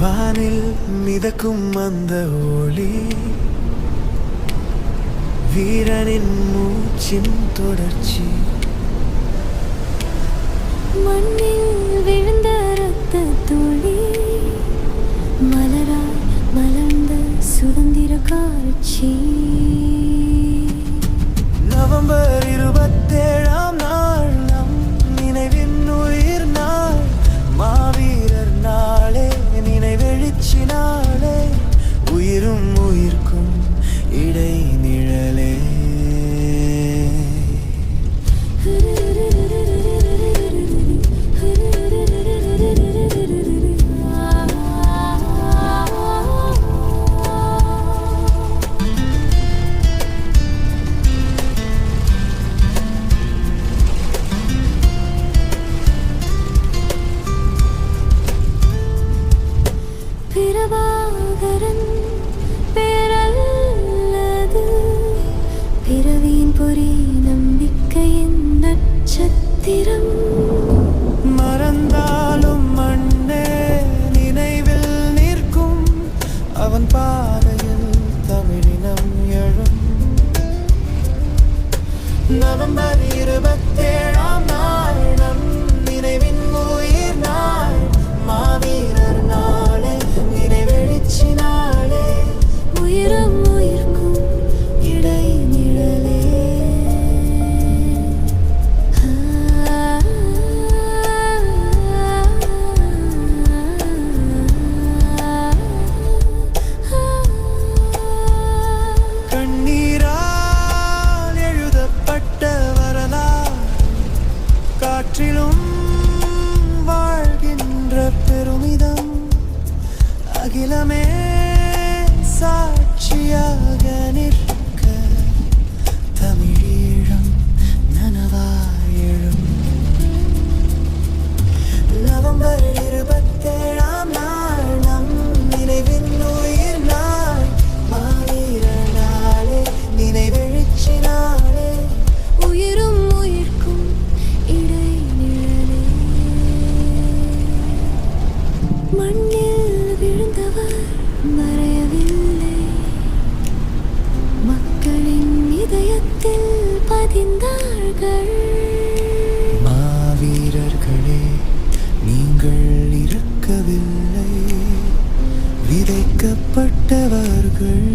வானில் மிதக்கும் அந்த ஒளி. வீரனின் மூச்சின் தொடர்ச்சி. மண்ணில் விழுந்த ரத்த துளி. மலராய் மலர்ந்த சுதந்திர காட்சி. நட்சத்திரம். மறந்தாலும் மண்ணே நினைவில் நிற்கும். அவன் பாதையில் தமிழினம் எழும். நவம்பர் இருபத்தேழாம் மண்ணில் விழுந்தவர் மறையவில்லை. மக்களின் இதயத்தில் பதிந்தார்கள். மாவீரர்களே நீங்கள் இறக்கவில்லை. விதைக்கப்பட்டவர்கள்